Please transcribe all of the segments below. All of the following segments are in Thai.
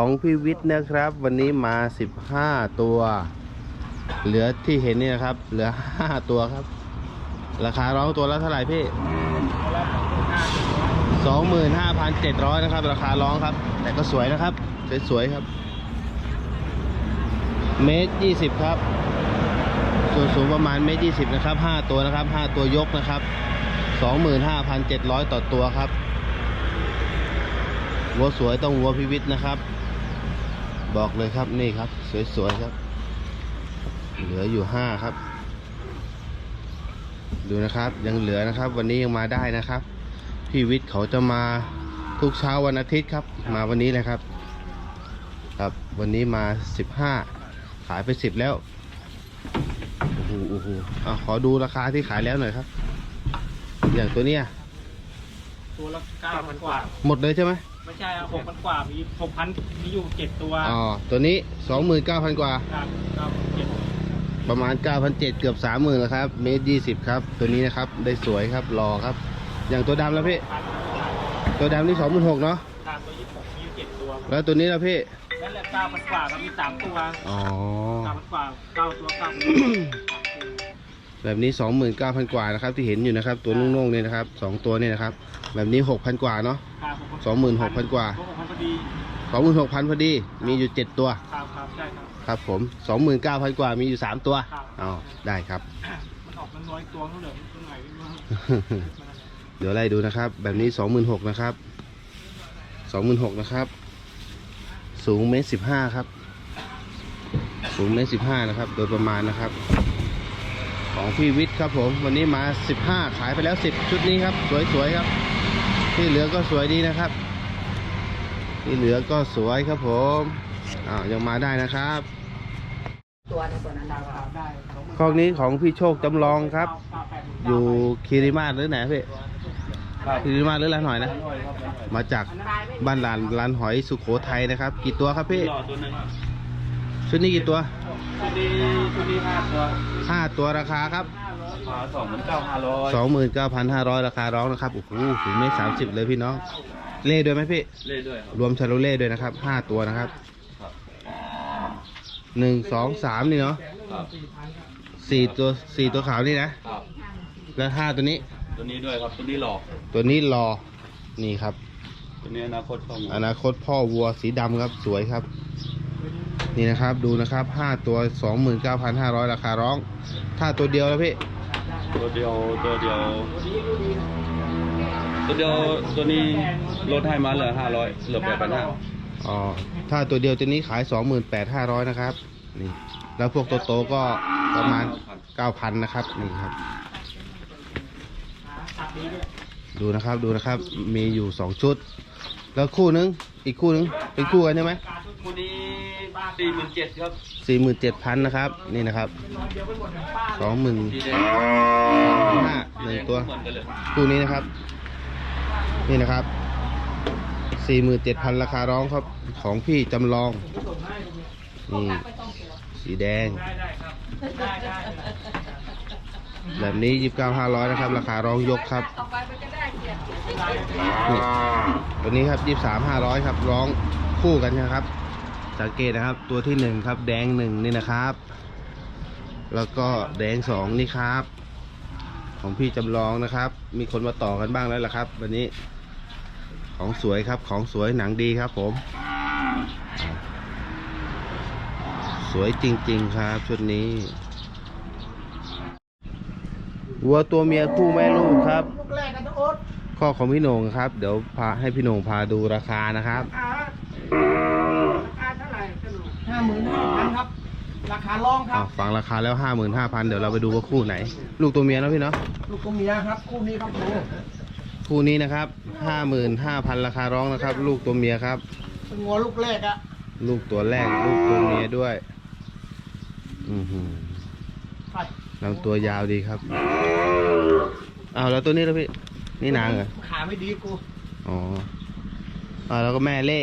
ของพี่วิทย์นะครับ วันนี้มา 15 ตัว เหลือที่เห็นนี่นะครับ เหลือ 5 ตัวครับ ราคาร้องตัวละเท่าไหร่พี่ 25,700 นะครับ ราคาร้องครับ แต่ก็สวยนะครับ สวยๆครับ เมตรยี่สิบครับส่วนสูงประมาณเมตรยี่สิบนะครับ5ตัวนะครับ5ตัวยกนะครับ25,700ต่อตัวครับวัวสวยต้องวัวพิวิทย์นะครับ บอกเลยครับนี่ครับ สวยๆครับ เหลืออยู่ห้าครับ ดูนะครับยังเหลือนะครับ วันนี้ยังมาได้นะครับ พี่วิทย์เขาจะมาทุกเช้าวันอาทิตย์ครับ มาวันนี้เลยครับ ครับวันนี้มาสิบห้าขายไปสิบแล้วโอ้โหโอ้โหอะขอดูราคาที่ขายแล้วหน่อยครับ อย่างตัวเนี้ยตัวละเก้าพันกว่า หมดเลยใช่ไหม ไม่ใช่หกพันกว่ามีหกพันมีอยู่เจ็ดตัวอ๋อตัวนี้สองหมื่นเก้าพันกว่า ครับเก้าเจ็ดประมาณ 9,700เกือบ 30,000แล้วครับเมตร20 ครับ ตัวนี้นะครับ ได้สวยครับรอครับ อย่างตัวดำแล้วพี่ พันตัวดำนี่26,000เนาะตามตัวยี่สิบหกมีอยู่เจ็ดตัวแล้วตัวนี้แล้วพี่ นั่นแหละเก้าพันกว่าครับมีสามตัวอ๋อ เก้าพันกว่าเก้าตัวเก้าพัน แบบนี้ 29,000 กว่านะครับ ที่เห็นอยู่นะครับ ตัวนุ่งๆเนี่ยนะครับ2ตัวเนี่ยนะครับ แบบนี้ 6,000 กว่าเนาะ26,000 กว่าหกพันพอดี26,000 พอดี มีอยู่ 7 ตัว ครับครับใช่ครับ ครับผม 29,000 กว่า มีอยู่ 3 ตัวครับ อ๋อได้ครับ มันออกมันน้อยตัวเท่าเดิมตัวไหนไม่รู้เดี๋ยวไล่ดูนะครับ แบบนี้ 26,000นะครับ26,000นะครับ สูงเมตรสิบห้าครับ สูงเมตรสิบห้านะครับ โดยประมาณนะครับ ของพี่วิทย์ครับผม วันนี้มา 15 ขายไปแล้ว 10 ชุดนี้ครับ สวยๆครับ ที่เหลือก็สวยดีนะครับ ที่เหลือก็สวยครับผมอ้าวยังมาได้นะครับตัวในตัวนั้นดับครับได้คอกนี้ของพี่โชคจำลองครับ อยู่คีริมาศหรือไหนพี่คีริมาศหรือร้านหอยนะ มาจากบ้านลานลานหอยสุโขทัยนะครับ กี่ตัวครับพี่ตัวนึง ชุดนี้กี่ตัวชุดนี้ชุดนี้ห้าตัวห้าตัวราคาครับขาสองหมื่นเก้าห้าร้อยสองหมื่นเก้าพันห้าร้อยราคาร้องนะครับโอ้โหถึงเมตรสามสิบเลยพี่น้องเล่ด้วยไหมพี่เล่ด้วยครับรวมชาโลเล่ด้วยนะครับห้าตัวนะครับครับหนึ่งสองสามนี่เนาะครับสี่ตัวสี่ตัวขาวนี่นะครับแล้วห้าตัวนี้ตัวนี้ด้วยครับตัวนี้หลอกตัวนี้รอนี่ครับ ตัวนี้อนาคตเข้ามาอนาคตพ่อวัวสีดำครับสวยครับ นี่นะครับดูนะครับห้าตัวสองหมื่นเก้าพันห้าร้อยราคาร้อง ถ้าตัวเดียวแล้วพี่ ตัวเดียวตัวเดียว ตัวเดียวตัวนี้ลดให้มาเหลือห้าร้อยเหลือแปดพันห้าอ๋อถ้าตัวเดียวตัวนี้ขายสองหมื่นแปดห้าร้อยนะครับนี่แล้วพวกตัวโตก็ประมาณเก้าพันนะครับนี่ครับ ดูนะครับดูนะครับมีอยู่สองชุด แล้วคู่นึงอีกคู่นึงเป็นคู่กันใช่ไหม คู่นี้สี่หมื่นเจ็ดครับสี่หมื่นเจ็ดพันนะครับ นี่นะครับสองหมื่นสีแดงห้าหนึ่งตัวเหมือนกันเลยคู่นี้นะครับ นี่นะครับสี่หมื่นเจ็ดพันราคาร้องครับของพี่จำลองนี่สีแดงได้ได้ครับได้ได้แบบนี้ยี่สิบเก้าห้าร้อยนะครับ ราคาร้องยกครับต่อไปมันก็ได้เกียรตินี่ตัวนี้ครับยี่สามห้าร้อยครับร้องคู่กันนะครับ สังเกตนะครับ ตัวที่หนึ่งครับ แดงหนึ่งนี่นะครับ แล้วก็แดงสองนี่ครับ ของพี่จำลองนะครับ มีคนมาต่อกันบ้างแล้วล่ะครับ วันนี้ ของสวยครับ ของสวยหนังดีครับ ผม สวยจริง ๆ ครับชุดนี้วัวตัวเมียคู่แม่ลูกครับข้อของพี่โหน่งครับ เดี๋ยวพาให้พี่โหน่งพาดูราคานะครับ ราคาเท่าไหร่ห้าหมื่นห้าพันครับ รา คาลองครัอ่าบฟังราคาแล้วห้าหมื่นห้าพันเดี๋ยวเราไปดูว่าคู่ไหน ลูกตัวเมียนะพี่เนาะ ลูกตัวเมียครับคู่นี้ครับโอ้คู่นี้นะครับห้าหมื่นห้าพันราคาร้องนะครับ ลูกตัวเมียครับ เป็นงัวลูกแรกอะลูกตัวแรก ลูกตัวเมียด้วย อือหือปัดลำตัวยาวดีครับ อ้าวแล้วตัวนี้แล้วพี่ นี่นางเหรอ ขาไม่ดีกู อ๋ออ่าแล้วก็แม่เล่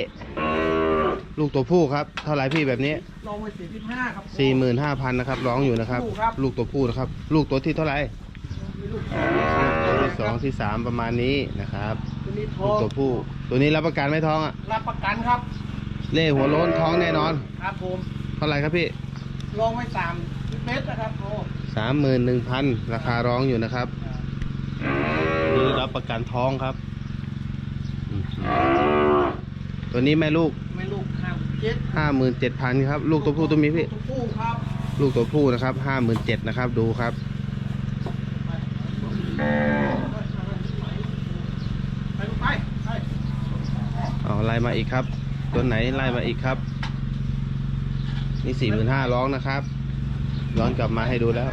ลูกตัวผู้ครับ เท่าไหรพี่แบบนี้ลองไปสี่สิบห้าครับสี่หมื่นห้าพันนะครับ ร้องอยู่นะครับผู้ครับลูกตัวผู้นะครับ ลูกตัวที่เท่าไหร่มีลูกตัวที่สองที่สามประมาณนี้นะครับตัวนี้ทลูอกงตัวผู้ ตัวนี้รับประกันไหม่ท้องอะ รับประกันครับ เล่หัวโล้นท้องแน่นอน ครับผม เท่าไหร่ครับพี่ลองไว้สามเมตรนะครับโอ้สามหมื่นหนึ่งพันราคาร้องอยู่นะครับ นี่รับประกันท้องครับอืม ตัวนี้แม่ลูกไม่ลูกห้าเจ็ดห้าหมื่นเจ็ดพันครับ ลูกตัวผู้ตัวเมียพี่ ตัวผู้ครับลูกตัวผู้นะครับห้าหมื่นเจ็ดนะครับ ดูครับ ไปลูกไปไปเอาไล่มาอีกครับ ตัวไหนไล่มาอีกครับ นี่สี่หมื่นห้าร้องนะครับ ย้อนกลับมาให้ดูแล้ว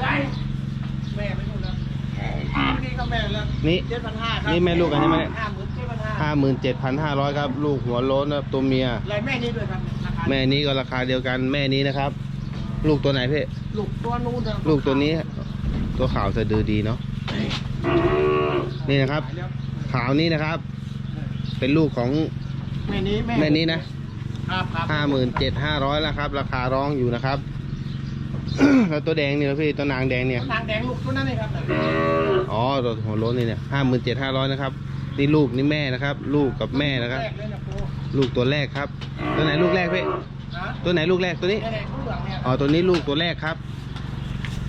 ได้แม่ไม่รู้แล้วนี่ก็แม่แล้วนี่ เจ็ดพันห้าครับนี่แม่ลูกกันใช่ไหมเนี่ย ห้าหมื่นเจ็ดพัน ห้าห้าหมื่นเจ็ดพันห้าร้อยครับ ลูกหัวโล้นนะครับตัวเมียอะไรแม่นี่ด้วยครับราคาแม่นี้ก็ราคาเดียวกันแม่นี้นะครับ ลูกตัวไหนพี่ลูกตัวนู้นนะลูกตัวนี้ ตัวขาวสะดือดีเนาะนี่นะครับ ขายแล้วขาวนี้นะครับ เป็นลูกของแม่นี้แม่นี้นะครับครับห้าหมื่นเจ็ดห้าร้อยแล้วครับ ราคาร้องอยู่นะครับ แล้วตัวแดงนี่นะพี่ตัวนางแดงเนี่ย นางแดงลูกตัวนั้นเลยครับอ๋อตัวหัวโล้นนี่เนี่ยห้าหมื่นเจ็ดห้าร้อยนะครับ นี่ลูกนี่แม่นะครับ ลูกกับแม่นะครับแรกเลยนะโปลูกตัวแรกครับ ตัวไหนลูกแรกพี่ฮะตัวไหนลูกแรกตัวนี้แดงๆข้างเหลืองเนี่ยอ๋อตัวนี้ลูกตัวแรกครับ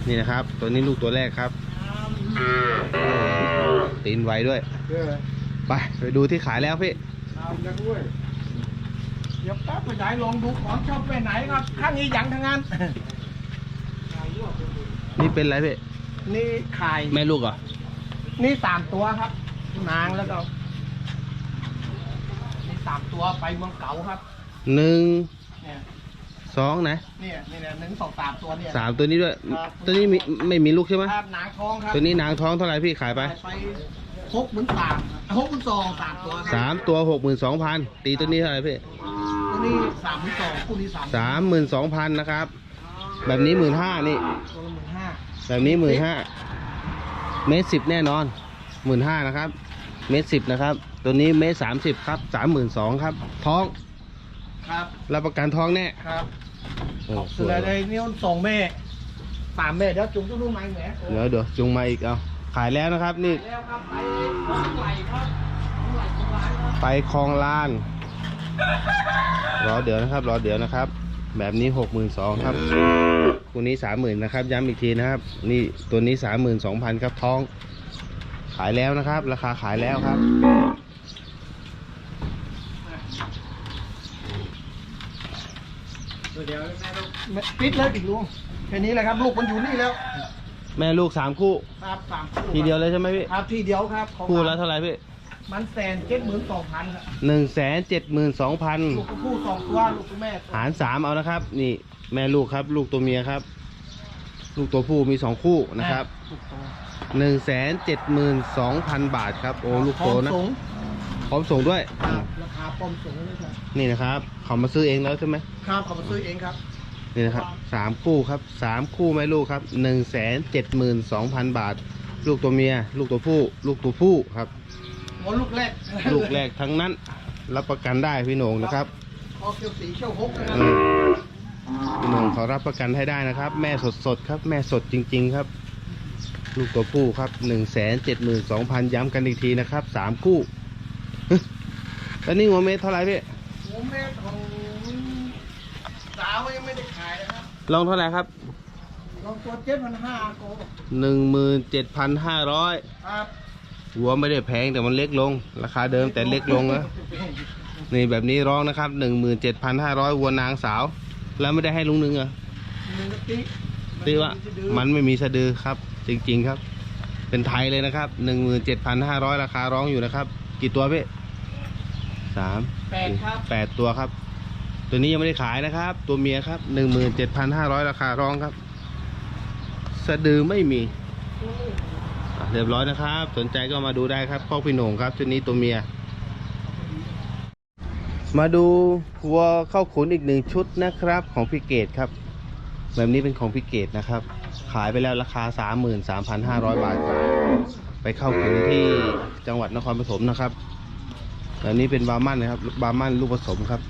นี่นะครับ ตัวนี้ลูกตัวแรกครับตีนไวด้วยเออไปไปดูที่ขายแล้วพี่เอาจังด้วยเดี๋ยวแป๊บไปไหนลองดูของชอบไปไหนครับข้างนี้ยังทั้งนั้นนี่เป็นอะไรพี่นี่ไข่แม่ลูกเหรอนี่สามตัวครับ นางแล้วก็นี่สามตัวไปเมืองเก่าครับ หนึ่งเนี่ยสองไหนเนี่ยนี่เนี่ยหนึ่งสองสามตัวเนี่ย สามตัวนี้ด้วย ครับ ตัวนี้มีไม่มีลูกใช่ไหมครับนางทองครับตัวนี้นางท้องเท่าไหร่พี่ขายไปไปหกหมื่นสามหกหมื่นสองสามตัวครับสามตัวหกหมื่นสองพันตีตัวนี้เท่าไหร่พี่ตัวนี้สามหมื่นสองคู่นี้สามสามหมื่นสองพันนะครับ แบบนี้หมื่นห้านี่ ตัวละหมื่นห้าแบบนี้หมื่นห้าเมตรสิบแน่นอนหมื่นห้านะครับ เมตรสิบนะครับ ตัวนี้เมตรสามสิบครับสามหมื่นสองครับ ท้องครับรับประกันท้องแน่ครับโอ้สสุดวยเลยนี่สองแม่สามแม่เดี๋ยวจุงต้องรู้ไหมแหมโอ้เดี๋ยวเดี๋ยวจุงมาอีกเอาขายแล้วนะครับนี่ แล้วครับไปของไหลครับของไหลของร้านครับไปคลองลาน รอเดี๋ยวนะครับ รอเดี๋ยวนะครับ แบบนี้หกหมื่นสองครับตัวนี้สามหมื่นนะครับ ย้ำอีกทีนะครับ นี่ตัวนี้สามหมื่นสองพันครับท้อง ขายแล้วนะครับ ราคาขายแล้วครับ เดี๋ยวแม่ลูกปิดแล้วอีกลุงแค่นี้แหละครับลูกมันอยู่นี่แล้ว แม่ลูกสามคู่ ครับสามคู่ทีเดียวเลยใช่ไหมพี่ครับทีเดียวครับของคู่ละเท่าไหร่พี่มันแสนเจ็ดหมื่นสองพันครับหนึ่งแสนเจ็ดหมื่นสองพันลูกตัวผู้สองตัวลูกตัวแม่หารสามเอานะครับ นี่แม่ลูกครับ ลูกตัวเมียครับ ลูกตัวผู้มีสองคู่นะครับลูกโต หนึ่งแสนเจ็ดหมื่นสองพันบาทครับ โอ้ลูกโตนะ พร้อมส่งพร้อมส่งด้วย ครับราคาป้อมสูงเลยครับนี่นะครับเขามาซื้อเองแล้วใช่ไหมครับเขามาซื้อเองครับ นี่นะครับสามคู่ครับสามคู่แม่ลูกครับหนึ่งแสนเจ็ดหมื่นสองพันบาท ลูกตัวเมีย ลูกตัวผู้ ลูกตัวผู้ครับหัวลูกแรก ลูกแรกทั้งนั้น รับประกันได้พี่โหน่งนะครับคอเขียวสีเขียวหกนะคเอรับอพี่โหน่งเขารับประกันให้ได้นะครับ แม่สดสดๆครับ แม่สดจริง ๆ ครับ ลูกตัวผู้ครับหนึ่งแสนเจ็ดหมื่นสองพันย้ำกันอีกทีนะครับสามคู่ฮึแล้วนี่หัวเมตรเท่าไหร่พี่หัวแม่ของสาวยังไม่ได้ขายนะครับลองเท่าไหร่ครับลองตัวเจ็ดพันห้าโกหนึ่งหมื่นเจ็ดพันห้าร้อยครับหัวไม่ได้แพงแต่มันเล็กลง ราคาเดิมแต่เล็กลงนะนี่แบบนี้ร้องนะครับหนึ่งหมื่นเจ็ดพันห้าร้อยวัวนางสาว แล้วไม่ได้ให้ลุงหนึงเหรอหนึ่งกะติตีว่ามันไม่มีสะดือครับ จริง ๆครับ เป็นไทยเลยนะครับหนึ่งหมื่นเจ็ดพันห้าร้อยราคาร้องอยู่นะครับ กี่ตัวพี่สามแปดครับแปดตัวครับ ตัวนี้ยังไม่ได้ขายนะครับ ตัวเมียครับหนึ่งหมื่นเจ็ดพันห้าร้อยราคาร้องครับ สะดือไม่มีอะเรียบร้อยนะครับ สนใจก็มาดูได้ครับข้อพี่โหน่งครับ ชุดนี้ตัวเมีย มาดูวัวเข้าขุนอีกหนึ่งชุดนะครับ ของพี่เกตครับ แบบนี้เป็นของพี่เกตนะครับ ขายไปแล้วราคา 33,500 บาทครับไปเข้าขุนที่จังหวัดนครปฐมนะครับแบบนี้เป็นบาร์มันนะครับ บาร์มันลูกผสมครับ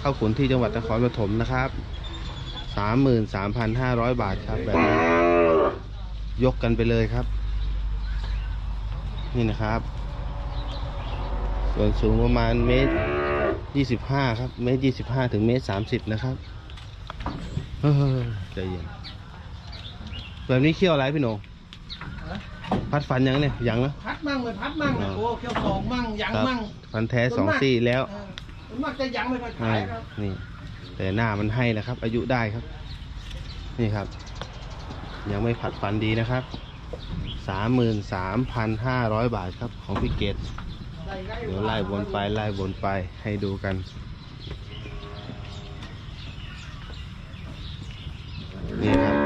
เข้าขุนที่จังหวัดนครปฐมนะครับ 33,500 บาทครับแบบนี้ยกกันไปเลยครับ นี่นะครับ ส่วนสูงประมาณเมตรยี่สิบห้าครับ เมตรยี่สิบห้าถึงเมตรสามสิบนะครับ ใจเย็นแบบนี้เคี่ยวอะไรพี่โหนงพัดฟันยังเนี่ยยังนะพัดมั่งไม่พัดมั่งอ่าโอ้เขี้ยวสองมั่งยังครับมั่งฟันแท้สองซี่แล้วเออส่วนมากจะยังไม่ค่อยอ่าขายครับนี่ แต่หน้ามันให้นะครับ อายุได้ครับ นี่ครับ ยังไม่ผัดฟันดีนะครับสามหมื่นสามพันห้าร้อยบาทครับของพี่เกดเดี๋ยวไล่วนไปไล่วนไปให้ดูกัน นี่ครับ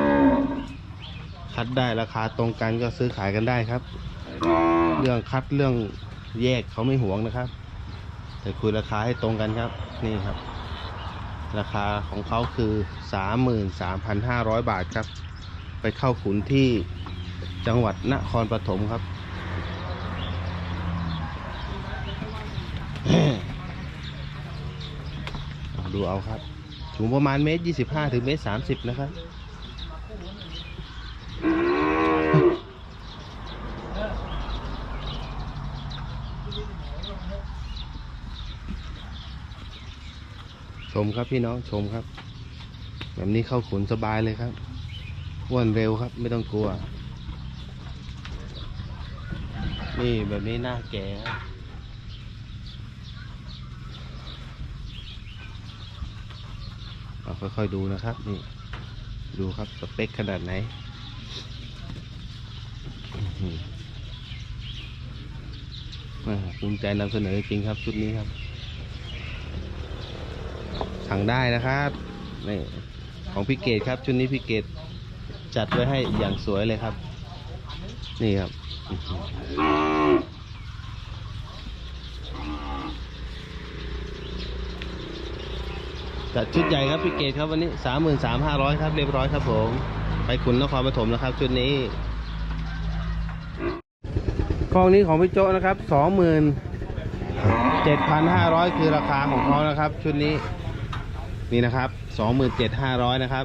คัดได้ราคาตรงกันก็ซื้อขายกันได้ครับ เรื่องคัดเรื่องแยกเขาไม่หวงนะครับ แต่คุยราคาให้ตรงกันครับ นี่ครับ ราคาของเขาคือ33,500บาทครับ ไปเข้าขุนที่จังหวัดนครปฐมครับดูเอาครับ สูงประมาณเมตร25ถึงเมตร30นะครับชมครับพี่น้องชมครับ แบบนี้เข้าขุนสบายเลยครับอ้วนเร็วครับ ไม่ต้องกลัว นี่แบบนี้หน้าแก่ครับเรา ค่อยๆดูนะครับ นี่ ดูครับสเปคขนาดไหนภูมิใจนำเสนอจริงครับชุดนี้ครับ สั่งได้นะครับนี่ของพี่เกดครับ ชุดนี้พี่เกดจัดไว้ให้อย่างสวยเลยครับ นี่ครับอื้อหือ จัดชุดใหญ่ครับพี่เกดครับวันนี้สามหมื่นสามห้าร้อยครับเรียบร้อยครับผม ไปขุนนครปฐมแล้วครับ ชุดนี้กองนี้ของพี่โจนะครับสองหมื่น7,500คือราคาของเขานะครับ ชุดนี้นี่นะครับ27,500นะครับ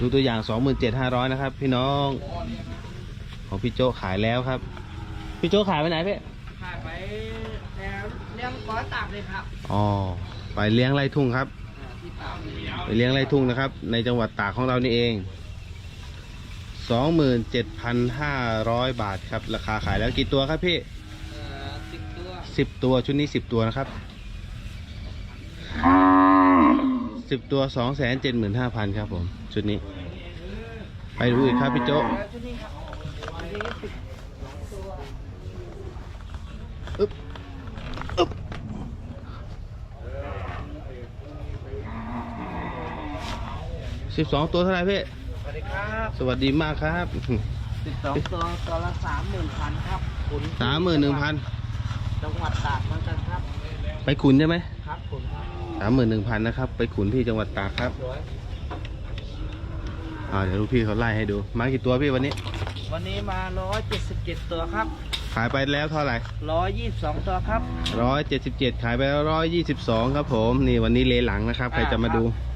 ดูตัวอย่าง 27,500 นะครับ พี่น้อง ของพี่โจขายแล้วครับ พี่โจขายไปไหนพี่ เลี้ยงก้อตากเลยครับอ๋อไปเลี้ยงไร่ทุ่งครับที่ตากไปเลี้ยงไร่ทุ่งนะครับ ในจังหวัดตากของเรานี่เอง 27,500 บาทครับ ราคาขายแล้วกี่ตัวครับพี่สิบตัวสิบตัวชุดนี้สิบตัวนะครับสิบตัวสองแสนเจ็ดหมื่นห้าพันครับผม ชุดนี้ ไปดูอีกครับพี่โจ๊ก แล้วชุดนี้ครับอันนี้สิบ อึ๊บอึ๊บ สิบสองตัวเท่าไหร่พี่สวัสดีครับสวัสดีมากครับสิบสองตัวตัวละสามหมื่นพันครับขุนสามหมื่นหนึ่งพันจังหวัดตากเหมือนกันครับ ไปขุนใช่ไหมครับขุนครับสามหมื่นหนึ่งพันนะครับ ไปขุนที่จังหวัดตากครับสวยอ่าเดี๋ยวลูกพี่เขาไล่ให้ดู มากี่ตัวพี่วันนี้ วันนี้มาร้อยเจ็ดสิบเจ็ดตัวครับ ขายไปแล้วเท่าไหร่ร้อยยี่สิบสองตัวครับร้อยเจ็ดสิบเจ็ดขายไปร้อยยี่สิบสองครับผม นี่วันนี้เลหลังนะครับ ใครจะมาดูยังเหลือ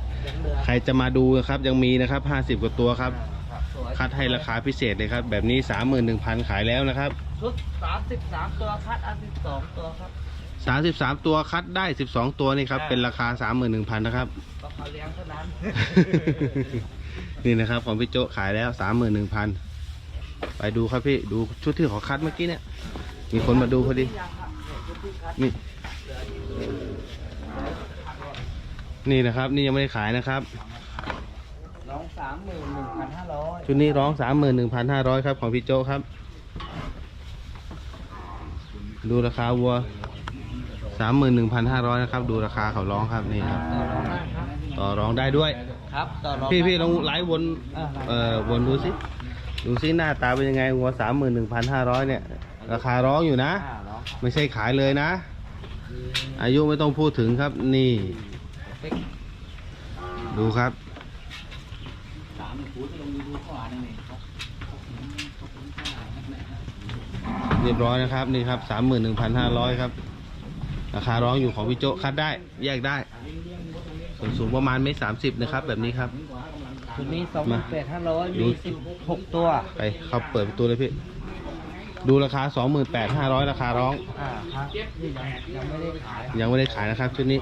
ใครจะมาดูนะครับยังมีนะครับห้าสิบกว่าตัวครับครับสวยคัดให้ราคาพิเศษเลยครับ แบบนี้สามหมื่นหนึ่งพันขายแล้วนะครับชุดสามสิบสามตัวคัดอันสิบสองตัวครับสามสิบสามตัวคัดได้สิบสองตัวนี่ครับอ่าเป็นราคาสามหมื่นหนึ่งพันนะครับก็เขาเลี้ยงเท่านั้น นี่นะครับของพี่โจขายแล้วสามหมื่นหนึ่งพันไปดูครับพี่ดูชุดที่ขอคัดเมื่อกี้เนี่ย มีคนมาดูพอดียังครับเนี่ยชุดที่คัด นี่นี่นะครับ นี่ยังไม่ได้ขายนะครับน้องสามหมื่นหนึ่งพันห้าร้อยชุดนี้ร้องสามหมื่นหนึ่งพันห้าร้อยครับ ของพี่โจครับ ดูราคาวัวสามหมื่นหนึ่งพันห้าร้อยนะครับ ดูราคาเขาร้องครับนี่ครับ ต่อรองได้ครับต่อรองได้ด้วย ครับต่อรองพี่ได้พี่ลองไลฟ์วนอ่าเอ่อวนดูสิดูสิหน้าตาเป็นยังไงวัวสามหมื่นหนึ่งพันห้าร้อยเนี่ย ราคาร้องอยู่นะอ่าร้องครับไม่ใช่ขายเลยนะ อายุไม่ต้องพูดถึงครับนี่เป๊ก ดูครับสามคูณลงดูข้ออ่านนี่ครับเรียบร้อยนะครับนี่ครับสามหมื่นหนึ่งพันห้าร้อยครับ ราคาร้องอยู่ของพี่โจคัดได้ แยกได้ ส่วนสูงประมาณเมตรสามสิบนะครับ แบบนี้ครับชุดนี้สองหมื่นแปดห้าร้อยดูมีสิบหกตัวไปเข้าเปิดประตูเลยพี่คดูราคา28,500ราคาร้องอ่าครับนี่ยังยังไม่ได้ขาย ยังไม่ได้ขายนะครับชุดนี้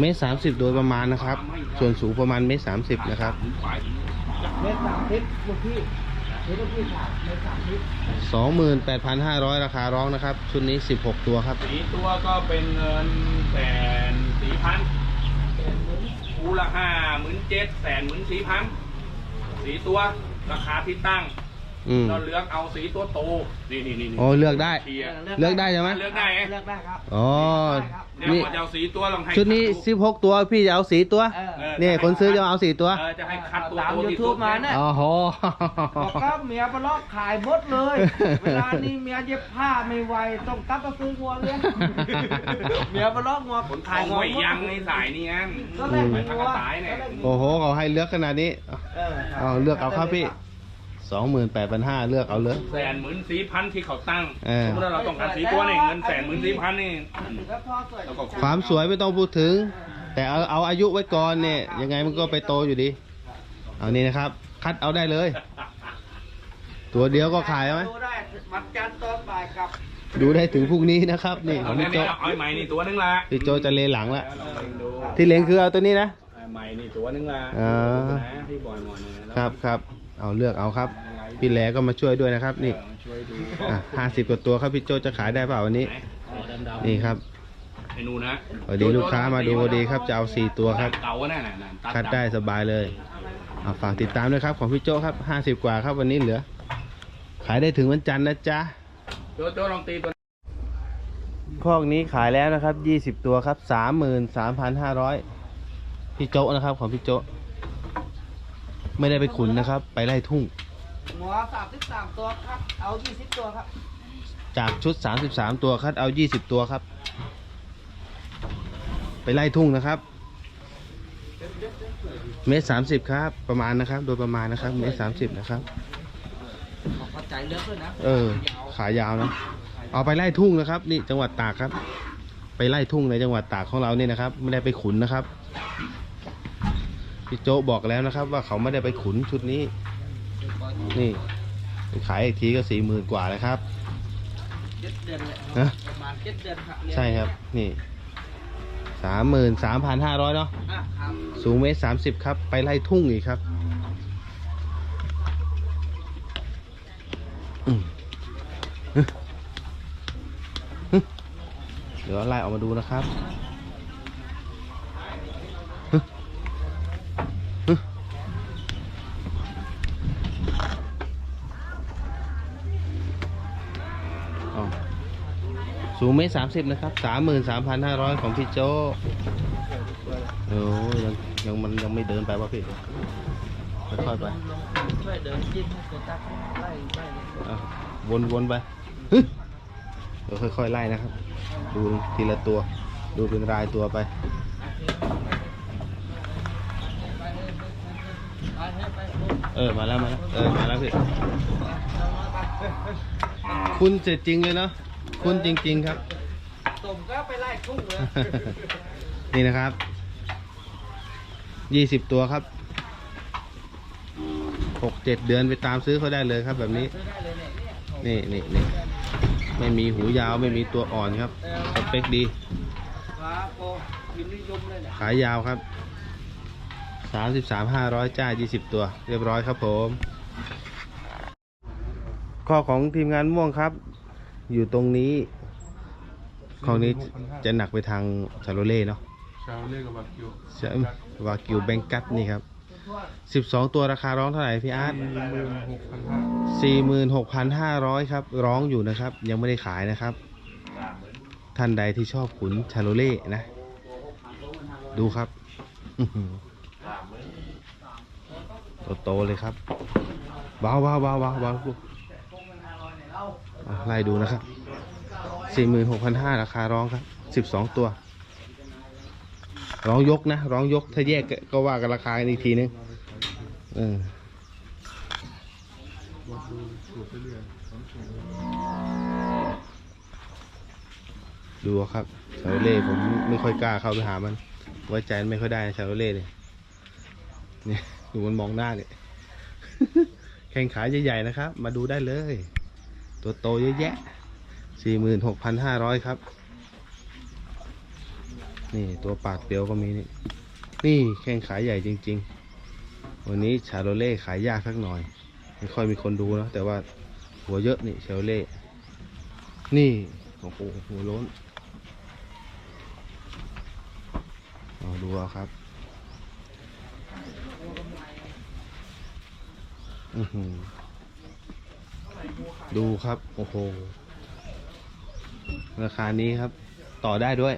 เมตรสามสิบโดยประมาณนะครับ ส่วนสูงประมาณเมตรสามสิบนะครับเมตรสามทิศลูกพี่เมตรลูกพี่ขายเมตรสามทิศสองหมื่นแปดพันห้าร้อยราคาร้องนะครับ ชุดนี้สิบหกตัวครับสีตัวก็เป็นเงินแสนสี่พันคูละห้าหมื่นเจ็ดแสนหมื่นสี่พันสีตัวราคาที่ตั้ง อืม เราเลือกเอาสีตัวโตนี่นี่นี่โอ้เลือกได้เทียร์เลือกได้ใช่ไหมเลือกได้ไงเลือกได้ครับอ๋อ เดี๋ยวนี่ว่าจะเอาสีตัวลองให้ชุดนี้คัสิบหกตัวพี่จะเอาสีตัว เออเออนี่คนซื้อจะเอาสีตัว เออจะให้คัดตัวตามโตที่สุ YouTube ดมาเนี่ยอ๋อโห บอกว่าเมียไปลอกขายหมดเลย เวลานี้เมียเย็บผ้าไม่ไหวต้องกลับมาซื้องัวเลยเมียไปลอกงัวขนขาขายยงัวไว้หมดยังในสายนี้งั้นก็แลกไปงัทางวกระต่ายเนี่ย โอ้โหเขาให้เลือกขนาดนี้ เออครับ เอาเลือกเอาครับพี่ สองหมื่นแปดพันห้าเลือกเอาเลย แสนหมื่นสี่พันที่เขาตั้งเออ สมมติว่าเราต้องการสีตัวนี่เงินแสนหมื่นสี่พันนี่แล้วพอสวยแล้วก็ความสวยไม่ต้องพูดถึง แต่เอาเอาอายุไว้ก่อนเนี่ย ยังไงมันก็ไปโตอยู่ดี เอานี่นะครับ คัดเอาได้เลย ตัวเดียวก็ขายไหมดูได้วันจันทร์ตอนบ่ายกับดูได้ถึงพรุ่งนี้นะครับ นี่ขเอาองเนี่พี่ยโจเอาไอ้ใหม่นี่ตัวนึงละพี่โจจะเลหลังละลองดูที่เหลงคือเอาตัวนี้นะ ไอ้ใหม่นี่ตัวนึงละอ่า นะที่บอยมอนเนี่ยแล้วครับครับ เอาเลือกเอาครับ พี่แหลก็มาช่วยด้วยนะครับ นี่ห้าสิบกว่าตัวครับพี่โจจะขายได้เปล่าวันนี้ นี่ครับไอ้นูนะพอดีลูกค้ามาดูพอดีครับจะเอาสี่ตัวครับเก่าน่ะน่นคัดได้สบายเลยเอาฝากติดตามด้วยครับของพี่โจครับห้าสิบกว่าครับวันนี้เหลือ ขายได้ถึงวันจันทร์นะจ๊ะโจโจลองตีตัวพวกนี้ขายแล้วนะครับยี่สิบตัวครับสามหมื่นสามพันห้าร้อยพี่โจนะครับของพี่โจ ไม่ได้ไปขุนนะครับ ไปไล่ทุ่งหัวสามสิบสามตัวครับ เอายี่สิบตัวครับ จากชุดสามสิบสามตัวคัดเอายี่สิบตัวครับ ไปไล่ทุ่งนะครับ เมตรสามสิบครับ ประมาณนะครับ โดยประมาณนะครับ เมตรสามสิบนะครับ ขอเข้าใจเลือกด้วยนะเออ ขายาวนะ เอาไปไล่ทุ่งนะครับ นี่จังหวัดตากครับ ไปไล่ทุ่งในจังหวัดตากของเราเนี่ยนะครับ ไม่ได้ไปขุนนะครับ พี่โจ๊บอกแล้วนะครับ ว่าเขาไม่ได้ไปขุนชุดนี้ นี่ไปขายอีกทีก็สี่หมื่นกว่าเลยครับฮะประมาณเจ็ดเดือนครับใช่ครับ นี่สามหมื่นสามพันห้าร้อยเนาะสูงเมตรสามสิบครับ ไปไล่ทุ่งอีกครับเดี๋ยวไล่ออกมาดูนะครับ สูงเมตรสามสิบนะครับสามหมื่นสามพันห้าร้อยของพี่โจโอ้ยังยังมันยังไม่เดินไปวะพี่ค่อยๆไปช่วยเดินจิ้มให้ตัวตักไล่ไล่อะวนวนไปเดี๋ยวค่อยๆไล่นะครับ ดูทีละตัว ดูเป็นรายตัวไปไปให้ไปเออมาแล้วมาแล้วเออมาแล้วพี่คุณเสร็จจริงเลยเนาะ คุณจริง ๆ ครับตุ่มก็ไปไล่ทุ่งเลยนี่นะครับยี่สิบตัวครับหกเจ็ดเดือนไปตามซื้อเขาได้เลยครับ แบบนี้ซื้อได้เลยเนี่ยเนี่ยนี่นี่นี่ไม่มีหูยาวไม่มีตัวอ่อนครับสเปคดีฟ้าโปพิมพ์นิยมเลยเนี่ยขายยาวครับสามสิบสามห้าร้อยจ้ายี่สิบตัว เรียบร้อยครับผม ข้อของทีมงานม่วงครับ อยู่ตรงนี้ของนี้จะหนักไปทางชาโรเล่เนาะชาวเล่กับบาคิวใช่วากิวแบงกัตนี่ครับสิบสองตัวราคาร้องเท่าไหร่พี่อาร์ตหมื่นหกพันห้าสี่หมื่นหกพันห้าร้อยครับ ร้องอยู่นะครับ ยังไม่ได้ขายนะครับ ท่านใดที่ชอบขุนชาโรเล่นะ ดูครับอื้อหือโตๆเลยครับเบาเบาเบาเบาเบาลูกอะ ไล่ดูนะครับสี่หมื่นหกพันห้าราคาร้องครับสิบสองตัว ร้องยกนะ ร้องยกถ้าแยกก็ว่ากันราคากันอีกทีนึงเออดูความสูงดูครับชาโรเล่ผมไม่ค่อยกล้าเข้าไปหามันไว้ใจมันไม่ค่อยได้ชาโรเล่เนี่ยเนี่ยดูมันมองหน้าเนี่ยแข่งขาใหญ่ๆนะครับ มาดูได้เลย ตัวโตเยอะแยะสี่หมื่นหกพันห้าร้อยครับ นี่ตัวปากเปียวก็มีนี่ นี่แข่งขาใหญ่จริง ๆ วันนี้ชาโรเล่ขายยากสักหน่อย ไม่ค่อยมีคนดูนะแต่ว่าหัวเยอะนี่ชาโรเล่ นี่โอ้โหหัวล้นเอาดูเอาครับอือหือ ดูครับ โอ้โห ราคานี้ครับ ต่อได้ด้วย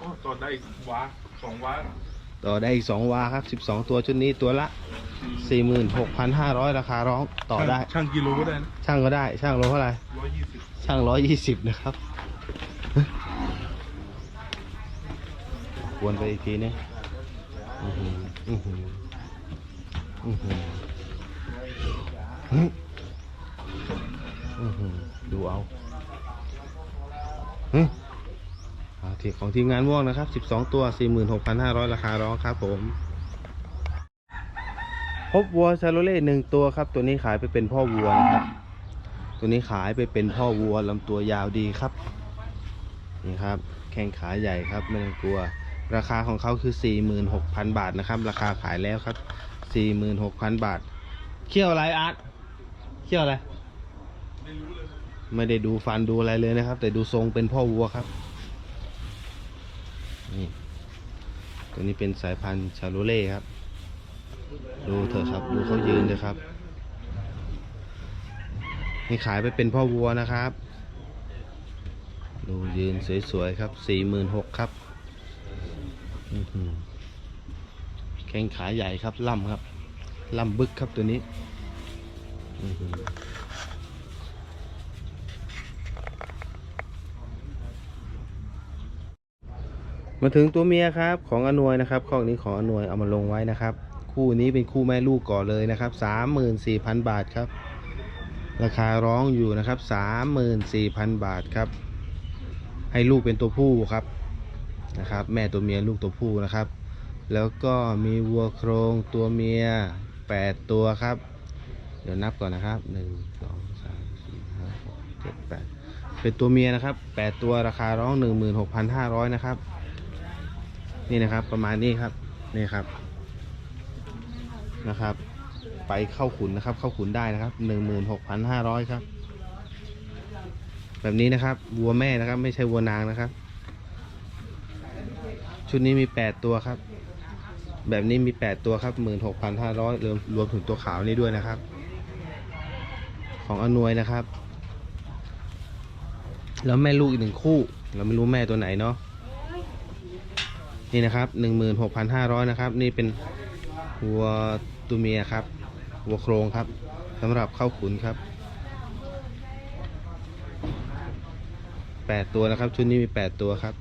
โอ้ต่อได้ว้าสองว้าต่อได้อีกสองวาครับสิบสองตัวชุดนี้ตัวละสี่หมื่นหกพันห้าร้อยราคาร้องต่อได้ ช่างกิโลก็ได้นะช่างก็ได้ช่างโลเท่าไหร่ร้อยยี่สิบช่างร้อยยี่สิบนะครับควรไปอีกทีนึงอือหืออือหืออือหือเฮ้ยอื้อหือ ดูเอาเฮ้ยอ่าที่ของทีมงานม่วงนะครับ 12 ตัว 46,500 ราคาร้องครับผม พบวัวชาโลเล่หนึ่งตัวครับ ตัวนี้ขายไปเป็นพ่อวัวนะครับ ตัวนี้ขายไปเป็นพ่อวัวลำตัวยาวดีครับ นี่ครับ แข้งขาใหญ่ครับไม่ต้องกลัว ราคาของเขาคือ 46,000 บาทนะครับ ราคาขายแล้วครับ 46,000 บาท เขี้ยวอะไรอาร์ตเขี้ยวอะไร ไม่ได้ดูฟันดูอะไรเลยนะครับ แต่ดูทรงเป็นพ่อวัวครับนี่ตัวนี้เป็นสายพันธุ์ชาโลเล่ครับ ดูเถอะครับดูเขายืนเลยครับนี่ขายไปเป็นพ่อวัวนะครับ ดูยืนสวยๆครับสี่หมื่นหกครับแข้งขาใหญ่ครับล่ำครับล่ำบึกครับตัวนี้อื้อหือ มาถึงตัวเมียครับของอนวยนะครับข้อนี้ของอนวยเอามาลงไว้นะครับ คู่นี้เป็นคู่แม่ลูกก่อนเลยนะครับสามหมื่นสี่พันบาทครับ ราคาร้องอยู่นะครับสามหมื่นสี่พันบาทครับ ให้ลูกเป็นตัวผู้ครับนะครับ แม่ตัวเมียลูกตัวผู้นะครับ แล้วก็มีวัวโครงตัวเมียแปดตัวครับ เดี๋ยวนับก่อนนะครับหนึ่งสองสามสี่ห้าหกเจ็ดแปดเป็นตัวเมียนะครับแปดตัวราคาร้องหนึ่งหมื่นหกพันห้าร้อยนะครับ นี่นะครับ ประมาณนี้ครับนี่ครับนะครับ ไปเข้าขุนนะครับ เข้าขุนได้นะครับหนึ่งหมื่นหกพันห้าร้อยครับ แบบนี้นะครับ วัวแม่นะครับ ไม่ใช่วัวนางนะครับ ชุดนี้มีแปดตัวครับ แบบนี้มีแปดตัวครับหมื่นหกพันห้าร้อยรวมรวมถึงตัวขาวนี้ด้วยนะครับ ของอนวยนะครับ แล้วแม่ลูกอีกหนึ่งคู่ เราไม่รู้แม่ตัวไหนเนาะ นี่นะครับหนึ่งหมื่นหกพันห้าร้อยนะครับ นี่เป็นวัวตัวเมียครับวัวโครงครับสำหรับเข้าขุนครับแปดตัวนะครับ ชุดนี้มีแปดตัวครับ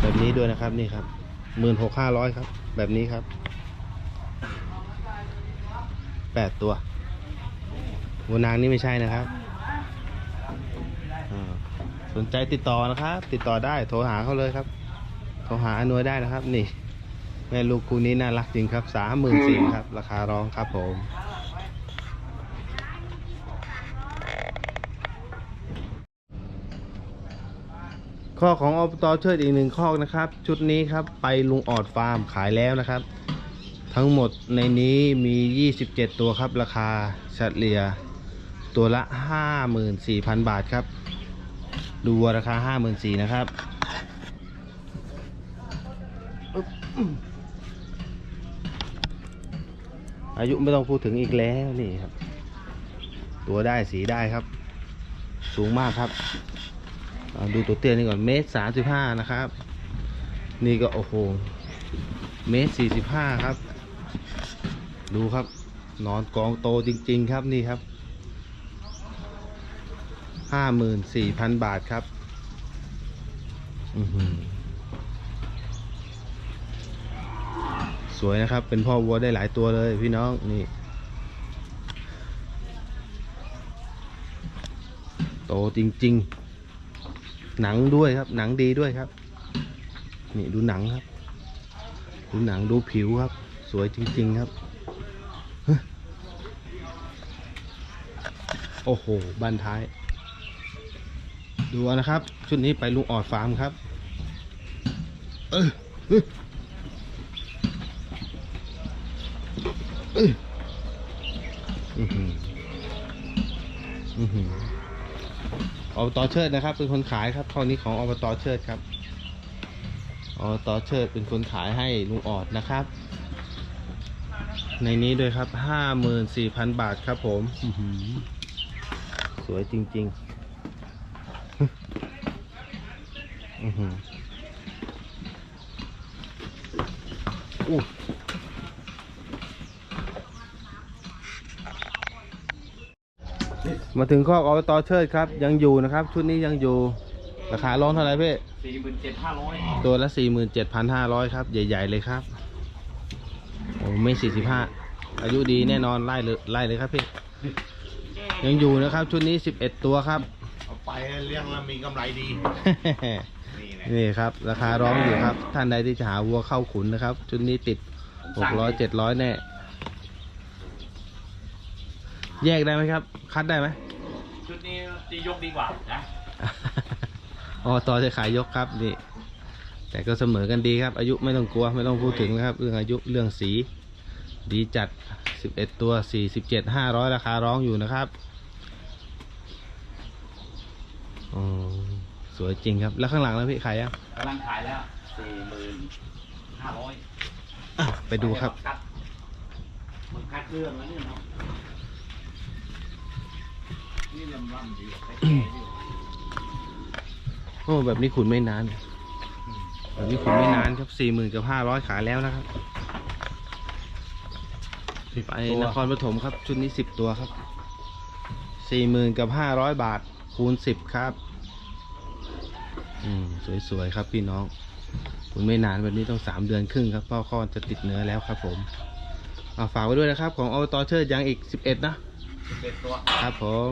แบบนี้ด้วยนะครับนี่ครับหมื่นหกห้าร้อยครับ แบบนี้ครับแปดตัววัวนางนี่ไม่ใช่นะครับ สนใจติดต่อนะครับ ติดต่อได้โทรหาเขาเลยครับ โทรหาอนวยได้นะครับ นี่ แม่ลูกคู่นี้น่ารักจริงครับสามหมื่นสี่ครับ ราคาร้องครับผมข้อของอบตเชิดอีกหนึ่งข้อนะครับ ชุดนี้ครับไปลุงออดฟาร์มขายแล้วนะครับ ทั้งหมดในนี้มี 27 ตัวครับ ราคาเฉลี่ยตัวละ 54,000 บาทครับ ดูวัวราคา54,000นสี่นะครับอายุไม่ต้องพูดถึงอีกแล้วนี่ครับ ตัวได้สีได้ครับ สูงมากครับ ดูตัวเตี้ยนี่ก่อนเมตรสามสิบห้านะครับ นี่ก็โอ้โหเมตรสี่สิบห้าครับ ดูครับ นอนกองโตจริง ๆ ครับนี่ครับ ห้าหมื่นสี่พันบาทครับสวยนะครับ เป็นพ่อวัวได้หลายตัวเลยพี่น้องนี่ โตจริง ๆ หนังด้วยครับ หนังดีด้วยครับ นี่ดูหนังครับ ดูหนังดูผิวครับ สวยจริง ๆ ครับโอ้โห บ้านท้าย ดูนะครับ ชุดนี้ไปลุงออดฟาร์มครับ เออเออเอออื้อหืออือหืออบตเชิดนะครับ เป็นคนขายครับข้อนี้ของอบตเชิดครับอบตเชิดเป็นคนขายให้ลุงออดนะครับ ในนี้ด้วยครับห้าหมื่นสี่พันบาทครับผมสวยจริง ๆ อือหืออู้มาถึงข้ออบตเชิดครับ ยังอยู่นะครับ ชุดนี้ยังอยู่ ราคาร้องเท่าไหร่พี่สี่หมื่นเจ็ดห้าร้อยตัวละสี่หมื่นเจ็ดพันห้าร้อยครับ ใหญ่ ๆ เลยครับโอ้ไม่สี่สิบห้าอายุดีแน่นอนไล่เลยไล่เลยครับพี่ ยังอยู่นะครับ ชุดนี้สิบเอ็ดตัวครับ เอาไปเลี้ยงแล้วมีกำไรดี นี่แหละนี่ครับ ราคาร้องอยู่ครับ ท่านใดที่จะหาวัวเข้าขุนนะครับ ชุดนี้ติดหกร้อยเจ็ดร้อยแน่ แยกได้ไหมครับ คัดได้ไหมชุดนี้ตียกดีกว่านะ อ๋อต่อจะขายยกครับนี่ แต่ก็เสมอกันดีครับ อายุไม่ต้องกลัวไม่ต้องพูดถึงนะครับ เรื่องอายุเรื่องสี ดีจัด11ตัว47 500ราคาร้องอยู่นะครับ อ๋อ สวยจริงครับ แล้วข้างหลังแล้วพี่ขายยังกำลังขายแล้วสี่หมื่นห้าร้อยอะไปดูครับ มันคัดเรื่องแล้วเนี่ยเนาะนี่ลำลำดีกว่าแก่ๆอยู่โอ้แบบนี้ขุนไม่นาน แบบนี้ขุนไม่นานครับสี่หมื่นกับห้าร้อยขายแล้วนะครับ ไปนครปฐมครับ ชุดนี้สิบตัวครับสี่หมื่นกับห้าร้อยบาทคูณสิบครับ อืมสวยๆครับพี่น้องขุนไม่นานแบบนี้ต้องสามเดือนครึ่งครับพ่อข้อจะติดเนื้อแล้วครับ ผมเอาฝากไว้ด้วยนะครับ ของอตเชิดยังอีกสิบเอ็ดนะเป็นตัวครับผม